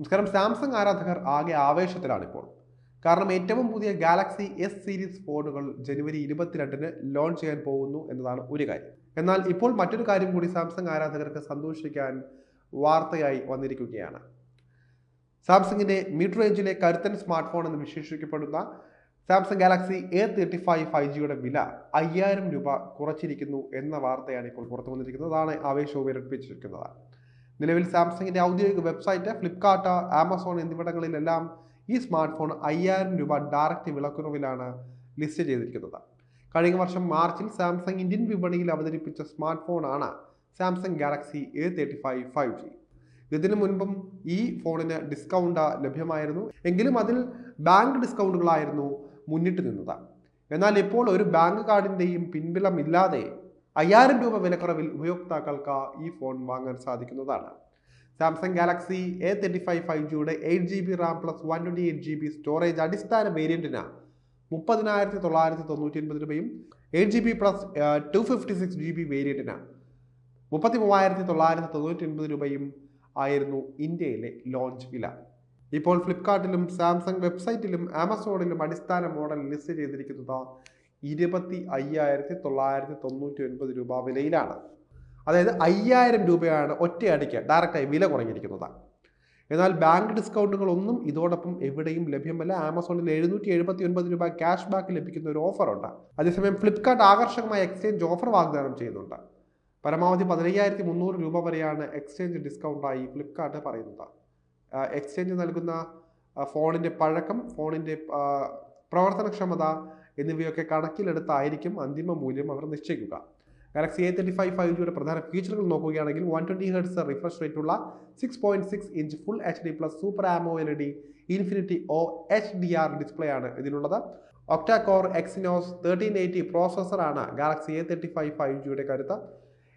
നമസ്കാരം. സാംസങ് ആരാധകർ ആകെ ആവേശത്തിലാണ് ഇപ്പോൾ കാരണം ഏറ്റവും പുതിയ ഗാലക്സി എസ് സീരീസ് ഫോണുകൾ ജനുവരി ഇരുപത്തിരണ്ടിന് ലോഞ്ച് ചെയ്യാൻ പോകുന്നു എന്നതാണ് ഒരു കാര്യം. എന്നാൽ ഇപ്പോൾ മറ്റൊരു കാര്യം കൂടി സാംസങ് ആരാധകർക്ക് സന്തോഷിക്കാൻ വാർത്തയായി വന്നിരിക്കുകയാണ്. സാംസങ്ങിന്റെ മിഡ് റേഞ്ചിലെ കരുത്തൻ സ്മാർട്ട് ഫോൺ എന്ന് വിശേഷിക്കപ്പെടുന്ന Samsung Galaxy A thirty five five ജിയുടെ വില അയ്യായിരം രൂപ കുറച്ചിരിക്കുന്നു എന്ന വാർത്തയാണ് ഇപ്പോൾ പുറത്തു വന്നിരിക്കുന്നത് അതാണ് ആവേശവും ഇരട്ടിപ്പിച്ചിരിക്കുന്നത് നിലവിൽ സാംസങ്ങിന്റെ ഔദ്യോഗിക വെബ്സൈറ്റ് ഫ്ലിപ്കാർട്ട് ആമസോൺ എന്നിവിടങ്ങളിലെല്ലാം ഈ സ്മാർട്ട് ഫോൺ അയ്യായിരം രൂപ ഡയറക്റ്റ് വിലക്കുറവിലാണ് ലിസ്റ്റ് ചെയ്തിരിക്കുന്നത്. കഴിഞ്ഞ വർഷം മാർച്ചിൽ സാംസങ് ഇന്ത്യൻ വിപണിയിൽ അവതരിപ്പിച്ച സ്മാർട്ട് ഫോണാണ് Samsung Galaxy A thirty five five G. ഇതിനു മുൻപും ഈ ഫോണിന് ഡിസ്കൗണ്ട് ലഭ്യമായിരുന്നു. എങ്കിലും അതിൽ ബാങ്ക് ഡിസ്കൗണ്ടുകളായിരുന്നു മുന്നിട്ട് നിന്നത്. എന്നാൽ ഇപ്പോൾ ഒരു ബാങ്ക് കാർഡിന്റെയും പിൻബലമില്ലാതെ അയ്യായിരം രൂപ വിലക്കുറവിൽ ഉപയോക്താക്കൾക്ക് ഈ ഫോൺ വാങ്ങാൻ സാധിക്കുന്നതാണ്. Samsung Galaxy A thirty five five ജിയുടെ eight G B RAM plus one twenty eight G B storage അടിസ്ഥാന വേരിയന്റിന് മുപ്പതിനായിരത്തി തൊള്ളായിരത്തി തൊണ്ണൂറ്റി ഒൻപത് രൂപയും eight G B plus two fifty six G B വേരിയന്റിന് മുപ്പത്തി മൂവായിരത്തി തൊള്ളായിരത്തി തൊണ്ണൂറ്റി ഒൻപത് രൂപയും ആയിരുന്നു ഇന്ത്യയിലെ ലോഞ്ച് വില. ഇപ്പോൾ ഫ്ലിപ്കാർട്ടിലും സാംസങ് വെബ്സൈറ്റിലും ആമസോണിലും അടിസ്ഥാന മോഡൽ ലിസ്റ്റ് ചെയ്തിരിക്കുന്നത് ഇരുപത്തി അയ്യായിരത്തി തൊള്ളായിരത്തി തൊണ്ണൂറ്റി ഒൻപത് രൂപ വിലയിലാണ്. അതായത് അയ്യായിരം രൂപയാണ് ഒറ്റയടിക്ക് ഡയറക്റ്റായി വില കുറഞ്ഞിരിക്കുന്നത്. എന്നാൽ ബാങ്ക് ഡിസ്കൗണ്ടുകളൊന്നും ഇതോടൊപ്പം എവിടെയും ലഭ്യമല്ല. ആമസോണിൽ എഴുന്നൂറ്റി എഴുപത്തി ഒൻപത് രൂപ ക്യാഷ് ബാക്ക് ലഭിക്കുന്ന ഒരു ഓഫറുണ്ട് അതേസമയം ഫ്ലിപ്കാർട്ട് ആകർഷകമായ എക്സ്ചേഞ്ച് ഓഫർ വാഗ്ദാനം ചെയ്യുന്നുണ്ട്. പരമാവധി പതിനയ്യായിരത്തി മുന്നൂറ് രൂപ വരെയാണ് എക്സ്ചേഞ്ച് ഡിസ്കൗണ്ടായി ഫ്ലിപ്കാർട്ട് പറയുന്നത്. എക്സ്ചേഞ്ച് നൽകുന്ന ഫോണിന്റെ പഴക്കം ഫോണിന്റെ പ്രവർത്തനക്ഷമത എന്നിവയൊക്കെ കണക്കിലെടുത്തായിരിക്കും അന്തിമ മൂല്യം അവർ നിശ്ചയിക്കുക. Galaxy A thirty five five ജിയുടെ പ്രധാന ഫീച്ചറുകൾ നോക്കുകയാണെങ്കിൽ one twenty hertz refresh റേറ്റുള്ള six point six inch full H D plus super AMOLED infinity O H D R display ആണ് ഇതിലുള്ളത്. Octa core Exynos thirteen eighty പ്രോസസ്സറാണ് Galaxy A thirty five five ജിയുടെ കരുത്ത്.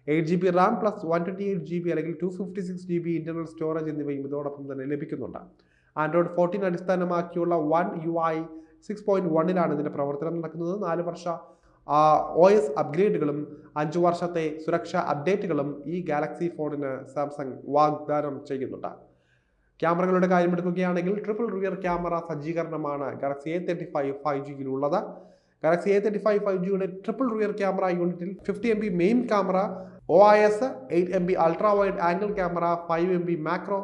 Eight G B RAM plus one twenty eight G B അല്ലെങ്കിൽ two fifty six G B internal storage എന്നിവയും ഇതോടൊപ്പം തന്നെ ലഭിക്കുന്നുണ്ട്. Android fourteen അടിസ്ഥാനമാക്കിയുള്ള one U I six point വണ്ണിലാണ് ഇതിന്റെ പ്രവർത്തനം നടക്കുന്നത്. നാല് വർഷ ഒ എസ് അപ്ഗ്രേഡുകളും അഞ്ചു വർഷത്തെ സുരക്ഷാ അപ്ഡേറ്റുകളും ഈ ഗാലക്സി ഫോണിന് സാംസങ് വാഗ്ദാനം ചെയ്യുന്നുണ്ട്. ക്യാമറകളുടെ കാര്യം എടുക്കുകയാണെങ്കിൽ triple rear camera സജ്ജീകരണമാണ് Galaxy A thirty five five ജിയിലുള്ളത് Galaxy A thirty five five ജിയുടെ ട്രിപ്പിൾ റിയർ ക്യാമറ യൂണിറ്റിൽ fifty M B main camera O I S eight M B ultra wide angle camera five M B macro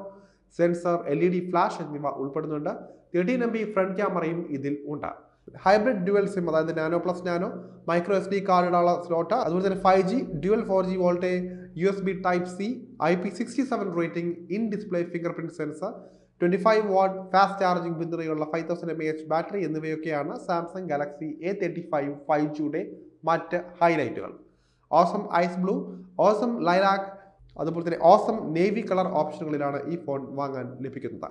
sensor L E D flash എന്നിവ ഉൾപ്പെടുന്നുണ്ട്. Thirteen M B front ക്യാമറയും ഇതിൽ ഉണ്ട്. Hybrid dual SIM അതായത് nano plus nano micro S D കാർഡിനുള്ള slot അതുപോലെ തന്നെ five G dual four G VoLTE U S B type C I P sixty seven rating in display fingerprint sensor twenty five watt fast charging പിന്തുണയുള്ള five thousand M H battery എന്നിവയൊക്കെയാണ് Samsung Galaxy A thirty five five ജിയുടെ മറ്റ് ഹൈലൈറ്റുകൾ awesome ice blue awesome lilac അതുപോലെ തന്നെ awesome navy colour ഓപ്ഷനുകളിലാണ് ഈ phone വാങ്ങാൻ ലഭിക്കുന്നത്.